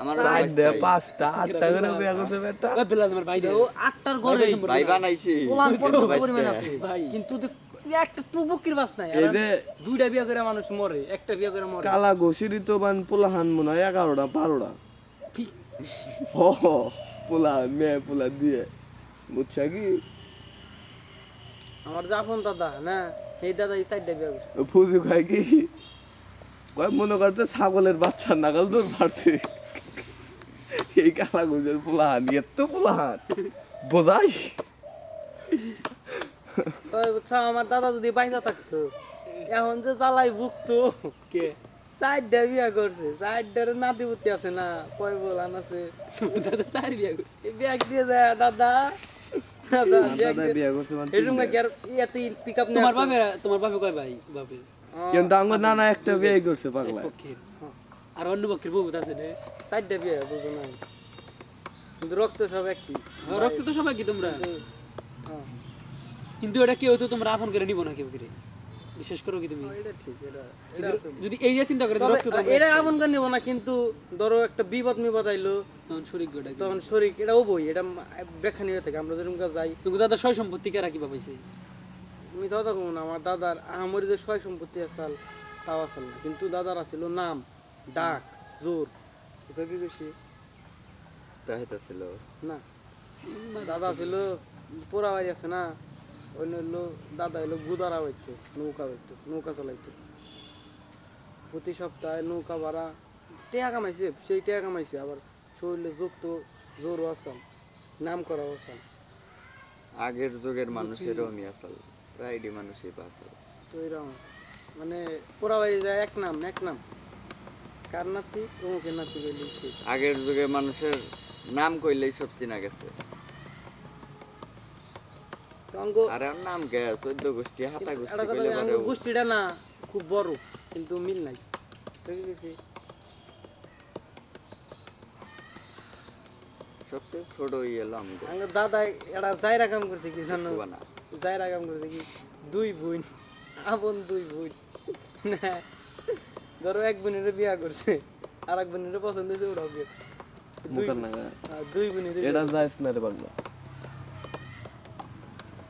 আমার দে পাঁচটা আটটা করে বিয়া করছে বেটা ওই বেলা ভাই ও আটটার ঘরে। ভাই বানাইছি। পোলান পর্যন্ত পরিমাণ আছে। কিন্তু একটা টুবুকির বাস নাই। এই আর যে দুইটা বিয়া করে মানুষ মরে একটা বিয়া করে মরে। কালা ঘষিরি তো মান পোলাহান মনে হয় এগারোটা বারোটা। হ পোলাহান মেয়ে পোলা দিয়ে। বুঝছা কি? আমার জাফন দাদা না? এই দাদা এই সাইডটা বিয়া করছে। ফুজু খায় কি? কয় মনে করছে ছাগলের বাচ্চা নাগাল তোর পারছে এই কালা গুজের পোলাহান এত পোলাহান বোঝাই? আমার দাদা যদি বাইসা থাকতো এখন যে জ্বালাই ভুগতো কে? সাইডটা বিয়া করছে সাইডটার নাতিপুতি আছে না কয় বলান আছে? দাদা চার বিয়া করছে। ব্যাগ দিয়ে যায় দাদা? দাদা ব্যাগ দাদা বিয়া করছে মানে এরকম কি আর এত পিক আপ তোমার বাপে তোমার বাপে কয় ভাই বাপে? কিন্তু আমার নানা একটা বিয়ে করছে পাগলা আর অন্য পক্ষের বউ আছে রে সাইডটা বিয়া বুঝো না কিন্তু রক্ত সব একই। হ্যাঁ, রক্ত তো সবাই কি তোমরা। হ্যাঁ, কিন্তু এটা কেউ তো তোমরা আপন করে নিব না কেউ করে বিশেষ করো কি তুমি? এটা ঠিক এটা যদি- এই যে চিন্তা করে রক্ত তোমরা এটা এমন করে নিব না কিন্তু ধরো একটা বিপদ মিপদ আইলো তখন শরীর গোটা তখন শরীর এটা ও বই এটা ব্যাখ্যা নিয়ে থাকে। আমরা যেরকম যাই। তুমি দাদা সয় সম্পত্তি কারা কিবা পাইছে? আমি তো কথা না আমার দাদার আমার যে সয় সম্পত্তি আসাল তাও আসাল না। কিন্তু দাদার আছিল নাম। ডাক জোর এটা কি বেশি? তাই তো ছিল। না। দাদা ছিল পোড়া বাড়ি আছে না? অন্য হলো দাদা হলো গুদারা হইতো নৌকা হইতো নৌকা চালাইতো। প্রতি সপ্তাহে নৌকা ভাড়া টেয়া কামাইছে সেই টেয়া কামাইছে আবার শরীরে যুক্ত জোরও আসাম নাম করা আসাম। আগের যুগের মানুষের এরকমই আসল রাইডি মানুষই আসল। তো এরকম মানে পোড়া বাড়ি যায় এক নাম এক নাম। কার নাতি? অমুকের নাতি বলি আগের যুগে মানুষের নাম কইলেই সব চিনা গেছে। আর নাম কে? চোদ্দ গোষ্ঠী হাতা গোষ্ঠী কইলে পারে গোষ্ঠীটা না খুব বড় কিন্তু মিল নাই। সবচেয়ে ছোট ইয়ে দাদা এটা জায়রা কাম করছে কি জানো? জায়রা কাম করছে কি? দুই বোন আপন দুই বোন। ধরো এক বোনের বিয়া করছে আর এক বোনের পছন্দ হয়েছে ওরাও বিয়ে দুই আহ, দুই বোনের এটা যাইস না রে পাগলা